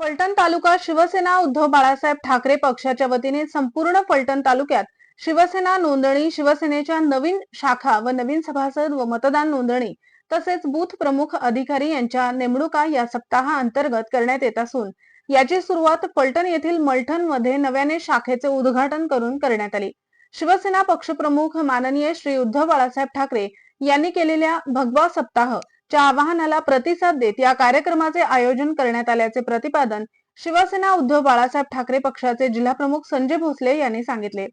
फलटण तालुका शिवसेना उद्धव बाळासाहेब ठाकरे पक्षाच्या वतीने संपूर्ण फलटण तालुक्यात शिवसेना नोंदणी शिवसेनेच्या नवीन शाखा व नवीन सभासद व मतदान नोंदणी तसेच बूथ प्रमुख अधिकारी यांच्या नेमणुका या सप्ताहाअंतर्गत करण्यात येत असून याची सुरुवात फलटण येथील मलठणमध्ये नव्याने शाखेचे उद्घाटन करून करण्यात आली. शिवसेना पक्षप्रमुख माननीय श्री उद्धव बाळासाहेब ठाकरे यांनी केलेल्या भगवा सप्ताह च्या आवाहनाला प्रतिसाद देत या कार्यक्रमाचे आयोजन करण्यात आल्याचे प्रतिपादन शिवसेना उद्धव बाळासाहेब ठाकरे पक्षाचे जिल्हाप्रमुख संजय भोसले यांनी सांगितले.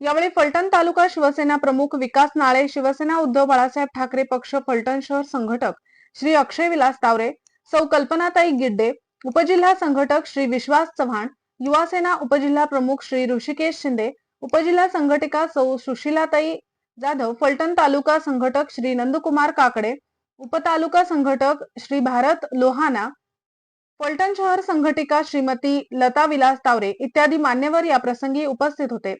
यावेळी फलटण तालुका शिवसेना प्रमुख विकास नाळे शिवसेना उद्धव बाळासाहेब ठाकरे पक्ष फलटण शहर संघटक श्री अक्षय विलास तावरे सौ कल्पनाताई गिड्डे उपजिल्हा संघटक श्री विश्वास चव्हाण युवासेना उपजिल्हा प्रमुख श्री ऋषिकेश शिंदे उपजिल्हा संघटिका सौ सुशीलाताई जाधव फलटण तालुका संघटक श्री नंदकुमार काकडे उपतालुका संघटक श्री भारत लोहाना फलटण शहर संघटिका श्रीमती लता विलास तावरे इत्यादी मान्यवर या प्रसंगी उपस्थित होते.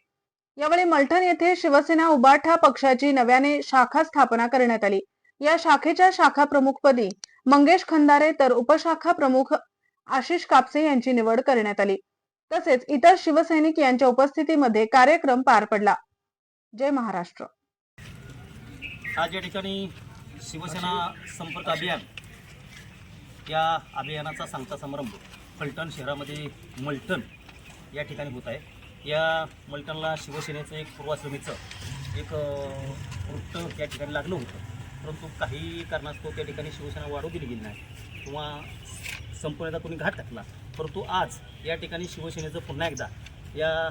यावेळी मलठण येथे शिवसेना उबाठा पक्षाची नव्याने शाखा स्थापना करण्यात आली. या शाखेच्या शाखा प्रमुखपदी मंगेश खंदारे तर उपशाखा प्रमुख आशिष कापसे यांची निवड करण्यात आली. तसेच इतर शिवसैनिक यांच्या उपस्थितीमध्ये कार्यक्रम पार पडला. जय महाराष्ट्र. आज या ठिकाणी शिवसेना संपर्क अभियान या अभियानाचा सांगता समारंभ फलटण शहरामध्ये मलटण या ठिकाणी होत आहे. या मलटणला शिवसेनेचं एक पूर्वाश्रमीचं एक वृत्त या ठिकाणी लागलं होतं. परंतु काही कारणास्तव त्या ठिकाणी शिवसेना वाढू दिली गेली नाही किंवा संपूर्णता कोणी घाट टाकला परंतु आज या ठिकाणी शिवसेनेचं पुन्हा एकदा या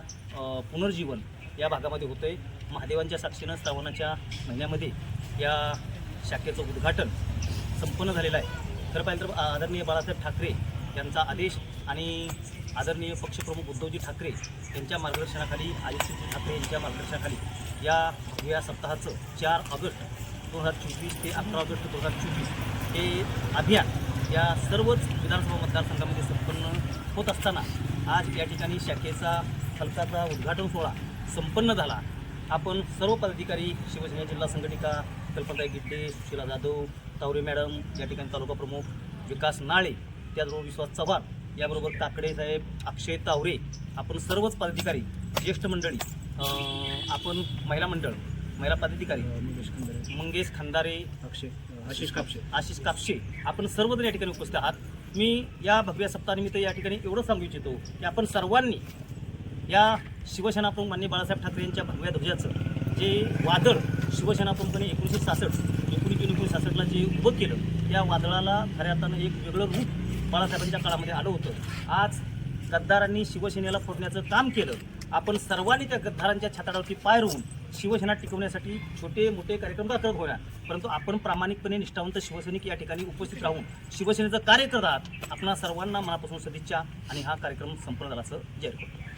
पुनर्जीवन या भागामध्ये होतं आहे महादेवांच्या साक्षीनं श्रावणाच्या महिन्यामध्ये या शाखेचं उद्घाटन संपन्न झालेलं आहे. खरं पाहिलं तर आदरणीय बाळासाहेब ठाकरे यांचा आदेश आणि आदरणीय पक्षप्रमुख उद्धवजी ठाकरे यांच्या मार्गदर्शनाखाली आदित्यजी ठाकरे यांच्या मार्गदर्शनाखाली या या सप्ताहाचं चार ऑगस्ट दोन हजार चोवीस ते अकरा ऑगस्ट दोन हजार चोवीस हे अभियान या सर्वच विधानसभा मतदारसंघामध्ये संपन्न होत असताना आज या ठिकाणी शाखेचा फलकाचा उद्घाटन सोहळा संपन्न झाला. आपण सर्व पदाधिकारी शिवसेना जिल्हा संघटिका कल्पनाताई गिड्डे सुशीला जाधव तावरे मॅडम या ठिकाणी तालुका प्रमुख विकास नाळे त्याचबरोबर विश्वास चव्हाण याबरोबर काकडे साहेब अक्षय तावरे आपण सर्वच पदाधिकारी ज्येष्ठ मंडळी आपण महिला मंडळ महिला पदाधिकारी मंगेश खंदारे. अक्षय आशिष कापशे. आशिष कापशे आपण सर्वजण या ठिकाणी उपस्थित आहात. मी या भगव्या सप्ताहानिमित्त या ठिकाणी एवढं सांगू इच्छितो की आपण सर्वांनी या शिवसेना प्रमुख मान्य बाळासाहेब ठाकरे यांच्या भगव्या ध्वजाचं जे वादळ शिवसेना पंपने एकोणीसशे सासष्ट एकोणीस एकोणीसशे सासष्टला जे उभं केलं त्या वादळाला खऱ्या अर्थानं एक वेगळं रूप बाळासाहेबांच्या काळामध्ये आलं होतं. आज गद्दारांनी शिवसेनेला फोडण्याचं काम केलं. आपण सर्वांनी त्या गद्दारांच्या छाताडावरती पाय रोवून शिवसेना टिकवण्यासाठी छोटे मोठे कार्यक्रम का करत परंतु आपण प्रामाणिकपणे निष्ठावंत शिवसैनिक या ठिकाणी उपस्थित राहून शिवसेनेचं कार्य करत आहात. आपणा सर्वांना मनापासून सदिच्छा आणि हा कार्यक्रम संपन्न झाल्याचं जाहीर करतो.